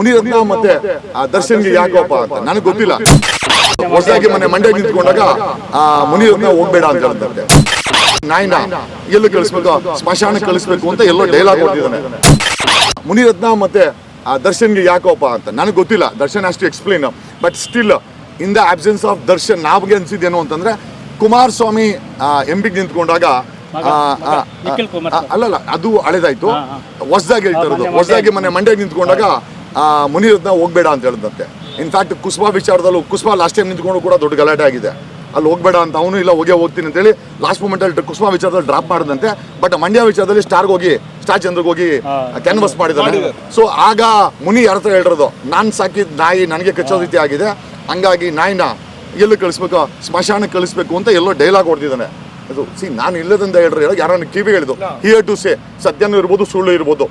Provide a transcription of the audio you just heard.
ಮುನಿರತ್ನ ಮತ್ತೆ ಆ, ದರ್ಶನ್ಗೆ ಯಾಕೋಪ್ಪ ಅಂತ. ನನಗೆ ಗೊತ್ತಿಲ್ಲ. ಹೊಸದಾಗಿ ಮನೆ ಮಂಡ್ಯ ನಿಂತ್ಕೊಂಡಾಗ ಆ ಮುನಿರತ್ನ ಹೋಗ್ಬೇಡ ಅಂತ ಹೇಳ್ತಾರೆ. ನಾಯಿನ ಎಲ್ಲಿ ಕಳಿಸ್ಬೇಕು ಸ್ಮಶಾನ ಕಳಿಸ್ಬೇಕು ಅಂತ ಎಲ್ಲೋ ಡೈಲಾಗ್ ಕೊಟ್ಟಿದ್ದಾನೆ. ಮುನಿರತ್ನ ಮತ್ತೆ ಆ, ದರ್ಶನ್ಗೆ ಯಾಕೋಪ್ಪ ಅಂತ. ನನಗೆ ಗೊತ್ತಿಲ್ಲ. ದರ್ಶನ್ ಅಷ್ಟು explain but still in the absence of Darshan ನಾವ್ಗೆ ಅನ್ಸಿದ್ದೇನು ಅಂತಂದ್ರೆ ಕುಮಾರ್ ಸ್ವಾಮಿ ಎಂಬಿಗೆ ನಿಂತ್ಕೊಂಡಾಗ. ಅಲ್ಲಲ್ಲ ಅದು ಹಳೆದಾಯ್ತು. ಹೊಸದಾಗಿ ಹೇಳ್ತಾರದು ಹೊಸದಾಗಿ ಮನೆ ಮಂಡ್ಯ ನಿಂತ್ಕೊಂಡಾಗ ಮುನಿರತ್ನ ಹೋಗ್ಬೇಡ ಅಂತ ಹೇಳಿದಂತೆ. ಇನ್ಫ್ಯಾಕ್ಟ್ ಕುಸ್ಬಾ ವಿಚಾರದಲ್ಲೂ ಕುಸ್ಬಾ ಲಾಸ್ಟ್ ಟೈಮ್ ನಿಂತ್ಕೊಂಡು ಕೂಡ ದೊಡ್ಡ ಗಲಾಟೆ ಆಗಿದೆ. ಅಲ್ಲಿ ಹೋಗ್ಬೇಡ ಅಂತ ಅವನು ಇಲ್ಲ ಹೋಗೇ ಹೋಗ್ತೀನಿ ಅಂತೇಳಿ ಲಾಸ್ಟ್ ಮೂಮೆಂಟಲ್ಲಿ ಕುಸ್ಬಾ ವಿಚಾರದಲ್ಲಿ ಡ್ರಾಪ್ ಮಾಡಿದಂತೆ. ಬಟ್ ಮಂಡ್ಯ ವಿಚಾರದಲ್ಲಿ ಸ್ಟಾರ್ಗೆ ಹೋಗಿ ಸ್ಟಾರ್ ಚಂದ್ರಗೆ ಹೋಗಿ ಕ್ಯಾನ್ವಸ್ ಮಾಡಿದ್ದಾನೆ ಸೊ ಆಗ ಮುನಿ ಯಾರ ಹತ್ರ ಹೇಳಿರೋದು? ನಾನು ಸಾಕಿದ ನಾಯಿ ನನಗೆ ಕಚ್ಚೋ ರೀತಿ ಆಗಿದೆ. ಹಂಗಾಗಿ ನಾಯಿನ ಎಲ್ಲಿ ಕಳಿಸ್ಬೇಕು ಸ್ಮಶಾನಕ್ಕೆ ಕಳಿಸ್ಬೇಕು ಅಂತ ಎಲ್ಲೋ ಡೈಲಾಗ್ ಹೊಡೆದಿದ್ದಾನೆ. ಅದು ಸಿ ನಾನು ಇಲ್ಲದಂತ ಹೇಳ್ರಿ ಯಾರನ್ನ ಕಿವಿ ಹೇಳಿದ್ದು ಹಿಯರ್ ಟು ಸೇ ಸತ್ಯನೂ ಇರ್ಬೋದು ಸುಳ್ಳು ಇರ್ಬೋದು.